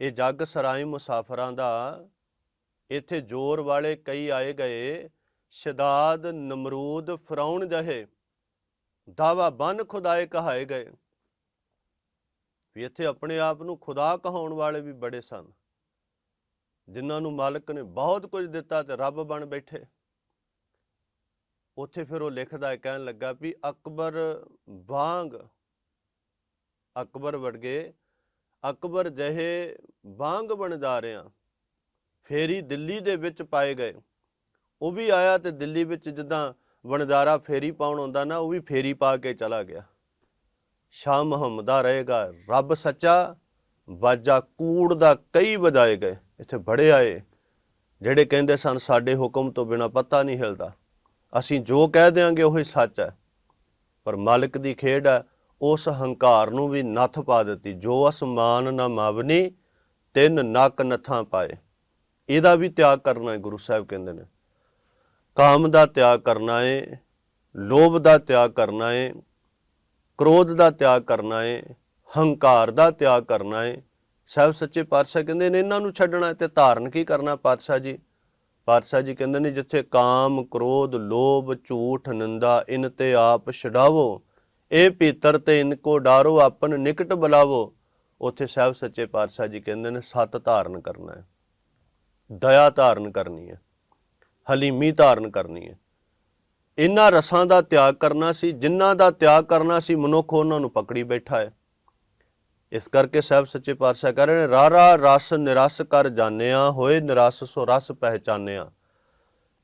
ਇਹ ਜੱਗ ਸਰਾਈ ਮੁਸਾਫਰਾਂ ਦਾ, ਇੱਥੇ ਜ਼ੋਰ ਵਾਲੇ ਕਈ ਆਏ ਗਏ, ਸ਼ਦਾਦ, ਨਮਰੂਦ ਫਰਾਉਣ ਜਹੇ, ਦਾਵਾ ਬਨ ਖੁਦਾਏ ਕਹਾਏ ਗਏ। ਵੀ ਇੱਥੇ ਆਪਣੇ ਆਪ ਨੂੰ ਖੁਦਾ ਕਹਾਉਣ ਵਾਲੇ ਵੀ ਬੜੇ ਸਨ। ਜਿਨ੍ਹਾਂ ਨੂੰ ਮਾਲਕ ਨੇ ਬਹੁਤ ਕੁਝ ਦਿੱਤਾ ਤੇ ਰੱਬ ਬਣ ਬੈਠੇ। ਉੱਥੇ ਫਿਰ ਉਹ ਲਿਖਦਾ ਹੈ, ਕਹਿਣ ਲੱਗਾ ਵੀ ਅਕਬਰ ਵਾਂਗ, ਅਕਬਰ ਵਰਗੇ ਅਕਬਰ ਜਹੇ ਵਾਂਗ ਬਣਦਾਰਿਆਂ ਫੇਰੀ ਦਿੱਲੀ ਦੇ ਵਿੱਚ ਪਾਏ ਗਏ। ਉਹ ਵੀ ਆਇਆ ਤੇ ਦਿੱਲੀ ਵਿੱਚ ਜਿੱਦਾਂ ਵਣਦਾਰਾ ਫੇਰੀ ਪਾਉਣ ਆਉਂਦਾ ਨਾ, ਉਹ ਵੀ ਫੇਰੀ ਪਾ ਕੇ ਚਲਾ ਗਿਆ। ਸ਼ਾਹ ਮੁਹੰਮਦਾ ਰਹੇਗਾ, ਰੱਬ ਸੱਚਾ, ਵਾਜਾ ਕੂੜ ਦਾ ਕਈ ਵਜਾਏ ਗਏ। ਇੱਥੇ ਬੜੇ ਆਏ, ਜਿਹੜੇ ਕਹਿੰਦੇ ਸਨ, ਸਾਡੇ ਹੁਕਮ ਤੋਂ ਬਿਨਾ ਪੱਤਾ ਨਹੀਂ ਹਿਲਦਾ। ਅਸੀਂ ਜੋ ਕਹਿ ਦਿਆਂਗੇ, ਉਹੀ ਸੱਚ ਹੈ। ਪਰ ਮਾਲਕ ਦੀ ਖੇਡ ਹੈ ਉਸ ਹੰਕਾਰ ਨੂੰ ਵੀ ਨੱਥ ਪਾ ਦਿੱਤੀ। ਜੋ ਅਸਮਾਨ ਨਾ ਮਾਵਨੀ, ਤਿੰਨ ਨੱਕ ਨੱਥਾਂ ਪਾਏ। ਇਹਦਾ ਵੀ ਤਿਆਗ ਕਰਨਾ ਹੈ ਗੁਰੂ ਸਾਹਿਬ ਕਹਿੰਦੇ ਨੇ। ਕਾਮ ਦਾ ਤਿਆਗ ਕਰਨਾ ਹੈ ਲੋਭ ਦਾ ਤਿਆਗ ਕਰਨਾ ਹੈ ਕ੍ਰੋਧ ਦਾ ਤਿਆਗ ਕਰਨਾ ਹੈ ਹੰਕਾਰ ਦਾ ਤਿਆਗ ਕਰਨਾ ਹੈ ਸਾਹਿਬ ਸੱਚੇ ਪਾਤਸ਼ਾਹ ਕਹਿੰਦੇ ਨੇ, ਇਹਨਾਂ ਨੂੰ ਛੱਡਣਾ ਹੈ ਤੇ ਧਾਰਨ ਕੀ ਕਰਨਾ ਪਾਤਸ਼ਾਹ ਜੀ? ਪਾਤਸ਼ਾਹ ਜੀ ਕਹਿੰਦੇ ਨੇ, ਜਿੱਥੇ ਕਾਮ, ਕ੍ਰੋਧ, ਲੋਭ, ਝੂਠ, ਨਿੰਦਾ, ਇਨ ਤੇ ਆਪ ਛਡਾਵੋ ਇਹ ਪੀਤਰ ਤੇ ਇਨਕੋ ਡਾਰੋ ਆਪਨ ਨਿਕਟ ਬੁਲਾਵੋ। ਉੱਥੇ ਸਾਹਿਬ ਸੱਚੇ ਪਾਤਸ਼ਾਹ ਜੀ ਕਹਿੰਦੇ ਨੇ, ਸਤ ਧਾਰਨ ਕਰਨਾ ਹੈ। ਦਇਆ ਧਾਰਨ ਕਰਨੀ ਹੈ। ਹਲੀਮੀ ਧਾਰਨ ਕਰਨੀ ਹੈ। ਇਹਨਾਂ ਰਸਾਂ ਦਾ ਤਿਆਗ ਕਰਨਾ ਸੀ, ਜਿਨ੍ਹਾਂ ਦਾ ਤਿਆਗ ਕਰਨਾ ਸੀ, ਮਨੁੱਖ ਉਹਨਾਂ ਨੂੰ ਪਕੜੀ ਬੈਠਾ ਹੈ। ਇਸ ਕਰਕੇ ਸਾਹਿਬ ਸੱਚੇ ਪਾਤਸ਼ਾਹ ਕਹਿ ਰਹੇ ਨੇ, ਰਾਰਾ ਰਸ ਨਿਰਸ ਕਰ ਜਾਣਿਆ, ਹੋਏ ਨਿਰਸ ਸੋ ਰਸ ਪਹਿਚਾਨਿਆ।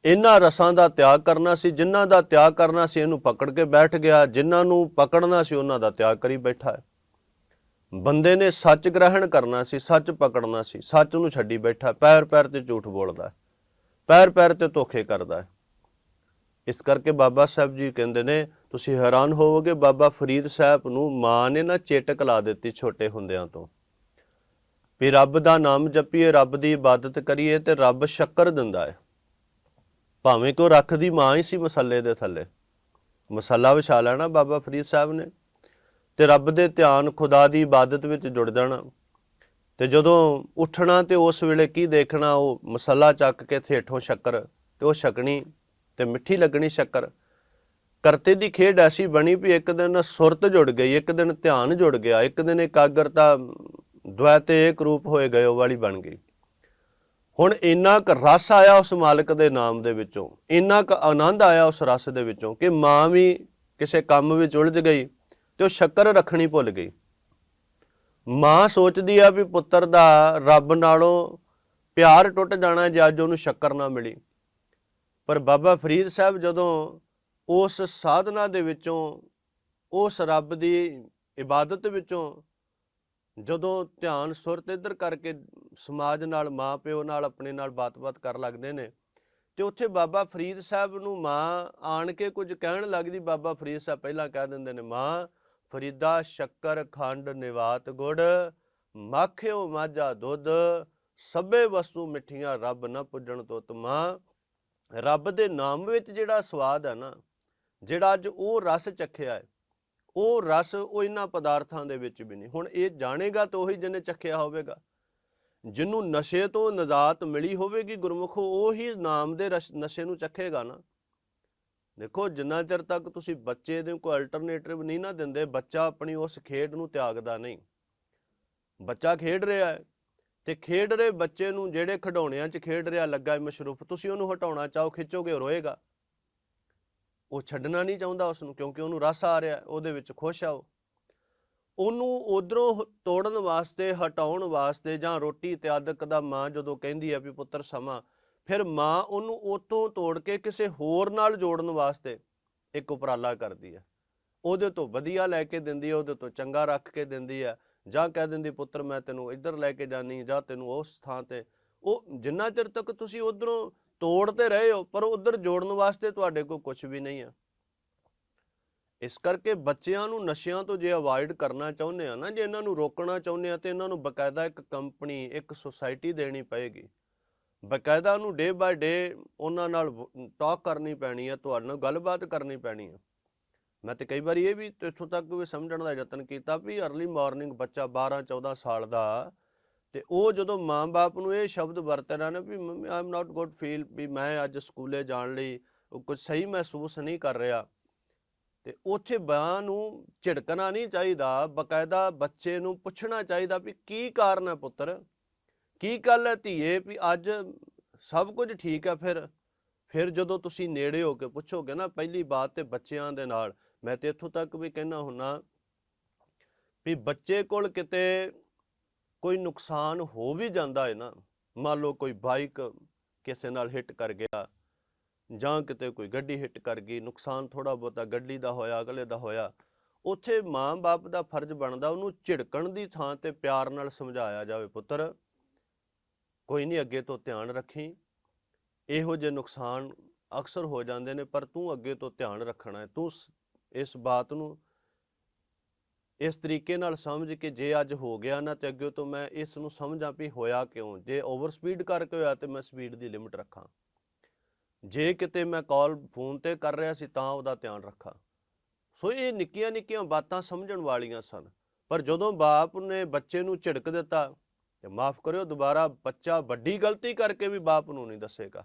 ਇਹਨਾਂ ਰਸਾਂ ਦਾ ਤਿਆਗ ਕਰਨਾ ਸੀ, ਜਿਨ੍ਹਾਂ ਦਾ ਤਿਆਗ ਕਰਨਾ ਸੀ ਇਹਨੂੰ ਪਕੜ ਕੇ ਬੈਠ ਗਿਆ, ਜਿਨ੍ਹਾਂ ਨੂੰ ਪਕੜਨਾ ਸੀ ਉਹਨਾਂ ਦਾ ਤਿਆਗ ਕਰੀ ਬੈਠਾ ਹੈ। ਬੰਦੇ ਨੇ ਸੱਚ ਗ੍ਰਹਿਣ ਕਰਨਾ ਸੀ, ਸੱਚ ਪਕੜਨਾ ਸੀ, ਸੱਚ ਨੂੰ ਛੱਡੀ ਬੈਠਾ ਪੈਰ ਪੈਰ ਤੇ ਝੂਠ ਬੋਲਦਾ ਹੈ, ਪੈਰ ਪੈਰ ਤੇ ਧੋਖੇ ਕਰਦਾ ਹੈ। ਇਸ ਕਰਕੇ ਬਾਬਾ ਸਾਹਿਬ ਜੀ ਕਹਿੰਦੇ ਨੇ, ਤੁਸੀਂ ਹੈਰਾਨ ਹੋਵੋਗੇ, ਬਾਬਾ ਫਰੀਦ ਸਾਹਿਬ ਨੂੰ ਮਾਂ ਨੇ ਨਾ ਚੇਟਕ ਲਾ ਦਿੱਤੀ ਛੋਟੇ ਹੁੰਦਿਆਂ ਤੋਂ। ਵੀ ਰੱਬ ਦਾ ਨਾਮ ਜਪੀਏ, ਰੱਬ ਦੀ ਇਬਾਦਤ ਕਰੀਏ ਤੇ ਰੱਬ ਸ਼ੱਕਰ ਦਿੰਦਾ ਹੈ। ਭਾਵੇਂ ਕਿ ਉਹ ਰੱਖ ਦੀ ਮਾਂ ਹੀ ਸੀ ਮਸੱਲੇ ਦੇ ਥੱਲੇ। ਮਸੱਲਾ ਵਿਛਾ ਲੈਣਾ ਬਾਬਾ ਫਰੀਦ ਸਾਹਿਬ ਨੇ ਤੇ ਰੱਬ ਦੇ ਧਿਆਨ ਖੁਦਾ ਦੀ ਇਬਾਦਤ ਵਿੱਚ ਜੁੜ ਜਾਣਾ। ਤੇ ਜਦੋਂ ਉੱਠਣਾ ਤੇ ਉਸ ਵੇਲੇ ਕੀ ਦੇਖਣਾ, ਉਹ ਮਸੱਲਾ ਚੱਕ ਕੇ ਥੇਠੋਂ ਸ਼ੱਕਰ ਤੇ ਉਹ ਛਕਣੀ ਤੇ ਮਿੱਠੀ ਲੱਗਣੀ ਸ਼ੱਕਰ। ਕਰਤੇ ਦੀ ਖੇਡ ਐਸੀ ਬਣੀ ਵੀ ਇੱਕ ਦਿਨ ਸੁਰਤ ਜੁੜ ਗਈ, ਇੱਕ ਦਿਨ ਧਿਆਨ ਜੁੜ ਗਿਆ, ਇੱਕ ਦਿਨ ਇਕਾਗਰਤਾ ਦ્વੈ ਤੇ ਇੱਕ ਰੂਪ ਹੋਏ ਗਏ ਉਹ ਵਾਲੀ ਬਣ ਗਈ। ਹੁਣ ਇੰਨਾ ਕੁ ਰਸ ਆਇਆ ਉਸ ਮਾਲਕ ਦੇ ਨਾਮ ਦੇ ਵਿੱਚੋਂ, ਇੰਨਾ ਕੁ ਆਨੰਦ ਆਇਆ ਉਸ ਰਸ ਦੇ ਵਿੱਚੋਂ ਕਿ ਮਾਂ ਵੀ ਕਿਸੇ ਕੰਮ ਵਿੱਚ ਉਲਝ ਗਈ ਤੇ ਉਹ ਸ਼ੱਕਰ ਰੱਖਣੀ ਭੁੱਲ ਗਈ। ਮਾਂ ਸੋਚਦੀ ਆ ਵੀ ਪੁੱਤਰ ਦਾ ਰੱਬ ਨਾਲੋਂ ਪਿਆਰ ਟੁੱਟ ਜਾਣਾ ਜੇ ਅੱਜ ਉਹਨੂੰ ਸ਼ੱਕਰ ਨਾ ਮਿਲੀ। ਪਰ ਬਾਬਾ ਫਰੀਦ ਸਾਹਿਬ ਜਦੋਂ ਉਸ ਸਾਧਨਾ ਦੇ ਵਿੱਚੋਂ, ਉਸ ਰੱਬ ਦੀ ਇਬਾਦਤ ਵਿੱਚੋਂ ਜਦੋਂ ਧਿਆਨ ਸੁਰਤ ਇੱਧਰ ਕਰਕੇ ਸਮਾਜ ਨਾਲ, ਮਾਂ ਪਿਓ ਨਾਲ, ਆਪਣੇ ਨਾਲ ਬਾਤ-ਬਾਤ ਕਰ ਲੱਗਦੇ ਨੇ, ਤੇ ਉੱਥੇ ਬਾਬਾ ਫਰੀਦ ਸਾਹਿਬ ਨੂੰ ਮਾਂ ਆਣ ਕੇ ਕੁਝ ਕਹਿਣ ਲੱਗਦੀ, ਬਾਬਾ ਫਰੀਦ ਸਾਹਿਬ ਪਹਿਲਾਂ ਕਹਿ ਦਿੰਦੇ ਨੇ, ਮਾਂ, ਫਰੀਦਾ ਸ਼ੱਕਰ ਖੰਡ ਨਿਵਾਤ ਗੁੜ, ਮੱਖਿਓ ਮਾਝਾ ਦੁੱਧ, ਸਭੇ ਵਸਤੂ ਮਿੱਠੀਆਂ ਰੱਬ ਨਾ ਪੁੱਜਣ ਤੁਤ ਮਾਂ ਰੱਬ ਦੇ ਨਾਮ ਵਿੱਚ ਜਿਹੜਾ ਸਵਾਦ ਹੈ ਨਾ, ਜਿਹੜਾ ਅੱਜ ਉਹ ਰਸ ਚੱਖਿਆ ਹੈ ਉਹ ਰਸ ਉਹ ਇਹਨਾਂ ਪਦਾਰਥਾਂ ਦੇ ਵਿੱਚ ਵੀ ਨਹੀਂ। ਹੁਣ ਇਹ ਜਾਣੇਗਾ ਤਾਂ ਉਹੀ ਜਿਹਨੇ ਚੱਖਿਆ ਹੋਵੇਗਾ। ਜਿਹਨੂੰ ਨਸ਼ੇ ਤੋਂ ਨਜ਼ਾਤ ਮਿਲੀ ਹੋਵੇਗੀ ਗੁਰਮੁਖ, ਉਹੀ ਨਾਮ ਦੇ ਰਸ- ਨਸ਼ੇ ਨੂੰ ਚੱਖੇਗਾ ਨਾ। ਦੇਖੋ, ਜਿੰਨਾ ਚਿਰ ਤੱਕ ਤੁਸੀਂ ਬੱਚੇ ਦੇ ਕੋਈ ਅਲਟਰਨੇਟਿਵ ਨਹੀਂ ਨਾ ਦਿੰਦੇ, ਬੱਚਾ ਆਪਣੀ ਉਸ ਖੇਡ ਨੂੰ ਤਿਆਗਦਾ ਨਹੀਂ। ਬੱਚਾ ਖੇਡ ਰਿਹਾ ਹੈ ਤੇ ਖੇਡ ਰਹੇ ਬੱਚੇ ਨੂੰ ਜਿਹੜੇ ਖਿਡੌਣਿਆਂ 'ਚ ਖੇਡ ਰਿਹਾ ਲੱਗਾ ਮਸ਼ਰੂਫ ਤੁਸੀਂ ਉਹਨੂੰ ਹਟਾਉਣਾ ਚਾਹੋ, ਖਿੱਚੋਗੇ, ਰੋਏਗਾ। ਉਹ ਛੱਡਣਾ ਨਹੀਂ ਚਾਹੁੰਦਾ ਉਸ ਨੂੰ ਕਿਉਂਕਿ ਉਹਨੂੰ ਰਸ ਆ ਰਿਹਾ, ਉਹਦੇ ਵਿੱਚ ਖੁਸ਼ ਆ ਉਹ। ਉਹਨੂੰ ਉਧਰੋਂ ਤੋੜਨ ਵਾਸਤੇ, ਹਟਾਉਣ ਵਾਸਤੇ ਜਾਂ ਰੋਟੀ ਇਤਿਆਦਿਕ ਦਾ ਮਾਂ ਜਦੋਂ ਕਹਿੰਦੀ ਹੈ ਵੀ ਪੁੱਤਰ ਸਮਾਂ, ਫਿਰ ਮਾਂ ਉਹਨੂੰ ਉਤੋਂ ਤੋੜ ਕੇ ਕਿਸੇ ਹੋਰ ਨਾਲ ਜੋੜਨ ਵਾਸਤੇ ਇੱਕ ਉਪਰਾਲਾ ਕਰਦੀ ਹੈ ਉਹਦੇ ਤੋਂ ਵਧੀਆ ਲੈ ਕੇ ਦਿੰਦੀ ਹੈ ਉਹਦੇ ਤੋਂ ਚੰਗਾ ਰੱਖ ਕੇ ਦਿੰਦੀ ਹੈ ਜਾਂ ਕਹਿ ਦਿੰਦੀ, ਪੁੱਤਰ ਮੈਂ ਤੈਨੂੰ ਇੱਧਰ ਲੈ ਕੇ ਜਾਣੀ ਜਾਂ ਤੈਨੂੰ ਉਸ ਥਾਂ ਤੇ। ਉਹ ਜਿੰਨਾ ਚਿਰ ਤੱਕ ਤੁਸੀਂ ਉਧਰੋਂ ਤੋੜ ਤੇ ਰਹੇ ਹੋ, ਪਰ ਉਧਰ ਜੋੜਨ ਵਾਸਤੇ ਤੁਹਾਡੇ ਕੋਲ ਕੁਝ ਵੀ ਨਹੀਂ ਆ। ਇਸ ਕਰਕੇ ਬੱਚਿਆਂ ਨੂੰ ਨਸ਼ਿਆਂ ਤੋਂ ਜੇ ਅਵਾਇਡ ਕਰਨਾ ਚਾਹੁੰਦੇ ਆ ਨਾ, ਜੇ ਇਹਨਾਂ ਨੂੰ ਰੋਕਣਾ ਚਾਹੁੰਦੇ ਆ ਤੇ ਇਹਨਾਂ ਨੂੰ ਬਕਾਇਦਾ ਇੱਕ ਕੰਪਨੀ ਇੱਕ ਸੁਸਾਇਟੀ ਦੇਣੀ ਪਏਗੀ। ਬਕਾਇਦਾ ਉਹਨੂੰ ਡੇ ਬਾਏ ਡੇ ਉਹਨਾਂ ਨਾਲ ਟਾਕ ਕਰਨੀ ਪੈਣੀ ਆ, ਤੁਹਾਡੇ ਨਾਲ ਗੱਲਬਾਤ ਕਰਨੀ ਪੈਣੀ ਆ। ਮੈਂ ਤੇ ਕਈ ਵਾਰੀ ਇਹ ਵੀ ਇੱਥੋਂ ਤੱਕ ਵੀ ਸਮਝਣ ਦਾ ਯਤਨ ਕੀਤਾ ਵੀ अर्ਲੀ ਮਾਰਨਿੰਗ ਬੱਚਾ 12 14 ਸਾਲ ਦਾ ਤੇ ਉਹ ਜਦੋਂ ਮਾਂ-ਬਾਪ ਨੂੰ ਇਹ ਸ਼ਬਦ ਵਰਤਣਾ ਨਾ ਵੀ mummy I am not good feel ਵੀ ਮੈਂ ਅੱਜ ਸਕੂਲੇ ਜਾਣ ਲਈ ਕੁਝ ਸਹੀ ਮਹਿਸੂਸ ਨਹੀਂ ਕਰ ਰਿਹਾ। ਤੇ ਉੱਥੇ ਬਾਂ ਨੂੰ ਝਿੜਕਣਾ ਨਹੀਂ ਚਾਹੀਦਾ, ਬਕਾਇਦਾ ਬੱਚੇ ਨੂੰ ਪੁੱਛਣਾ ਚਾਹੀਦਾ ਵੀ ਕੀ ਕਾਰਨ ਹੈ ਪੁੱਤਰ? ਕੀ ਗੱਲ ਹੈ ਧੀਏ ਵੀ ਅੱਜ ਸਭ ਕੁਝ ਠੀਕ ਹੈ ਫਿਰ? ਫਿਰ ਜਦੋਂ ਤੁਸੀਂ ਨੇੜੇ ਹੋ ਕੇ ਪੁੱਛੋਗੇ ਨਾ ਪਹਿਲੀ ਬਾਤ ਤੇ ਬੱਚਿਆਂ ਦੇ ਨਾਲ, ਮੈਂ ਤੇ ਇੱਥੋਂ ਤੱਕ ਵੀ ਕਹਿਣਾ ਹੁੰਨਾ ਵੀ ਬੱਚੇ ਕੋਲ ਕਿਤੇ ਕੋਈ ਨੁਕਸਾਨ ਹੋ ਵੀ ਜਾਂਦਾ ਹੈ ਨਾ, ਮੰਨ ਲਓ ਕੋਈ ਬਾਈਕ ਕਿਸੇ ਨਾਲ ਹਿੱਟ ਕਰ ਗਿਆ ਜਾਂ ਕਿਤੇ ਕੋਈ ਗੱਡੀ ਹਿੱਟ ਕਰ ਗਈ, ਨੁਕਸਾਨ ਥੋੜਾ ਬਹੁਤਾ ਗੱਡੀ ਦਾ ਹੋਇਆ, ਅਗਲੇ ਦਾ ਹੋਇਆ, ਉੱਥੇ ਮਾਂ-ਬਾਪ ਦਾ ਫਰਜ਼ ਬਣਦਾ ਉਹਨੂੰ ਝਿੜਕਣ ਦੀ ਥਾਂ ਤੇ ਪਿਆਰ ਨਾਲ ਸਮਝਾਇਆ ਜਾਵੇ, ਪੁੱਤਰ। ਕੋਈ ਨਹੀਂ ਅੱਗੇ ਤੋਂ ਧਿਆਨ ਰੱਖੀ। ਇਹੋ ਜਿਹੇ ਨੁਕਸਾਨ ਅਕਸਰ ਹੋ ਜਾਂਦੇ ਨੇ, ਪਰ ਤੂੰ ਅੱਗੇ ਤੋਂ ਧਿਆਨ ਰੱਖਣਾ ਹੈ ਤੂੰ ਇਸ ਬਾਤ ਨੂੰ ਇਸ ਤਰੀਕੇ ਨਾਲ ਸਮਝ ਕੇ ਜੇ ਅੱਜ ਹੋ ਗਿਆ ਨਾ ਤੇ ਅੱਗੇ ਤੋਂ ਮੈਂ ਇਸ ਨੂੰ ਸਮਝਾਂ ਵੀ ਹੋਇਆ ਕਿਉਂ? ਜੇ ਓਵਰ ਸਪੀਡ ਕਰਕੇ ਹੋਇਆ ਤੇ ਮੈਂ ਸਪੀਡ ਦੀ ਲਿਮਿਟ ਰੱਖਾਂ। ਜੇ ਕਿਤੇ ਮੈਂ ਕਾਲ ਫੋਨ ਤੇ ਕਰ ਰਿਹਾ ਸੀ ਤਾਂ ਉਹਦਾ ਧਿਆਨ ਰੱਖਾਂ। ਸੋ ਇਹ ਨਿੱਕੀਆਂ ਨਿੱਕੀਆਂ ਬਾਤਾਂ ਸਮਝਣ ਵਾਲੀਆਂ ਸਨ। ਪਰ ਜਦੋਂ ਬਾਪ ਨੇ ਬੱਚੇ ਨੂੰ ਝਿੜਕ ਦਿੱਤਾ ਤੇ ਮਾਫ ਕਰਿਓ, ਦੁਬਾਰਾ ਬੱਚਾ ਵੱਡੀ ਗਲਤੀ ਕਰਕੇ ਵੀ ਬਾਪ ਨੂੰ ਨਹੀਂ ਦੱਸੇਗਾ।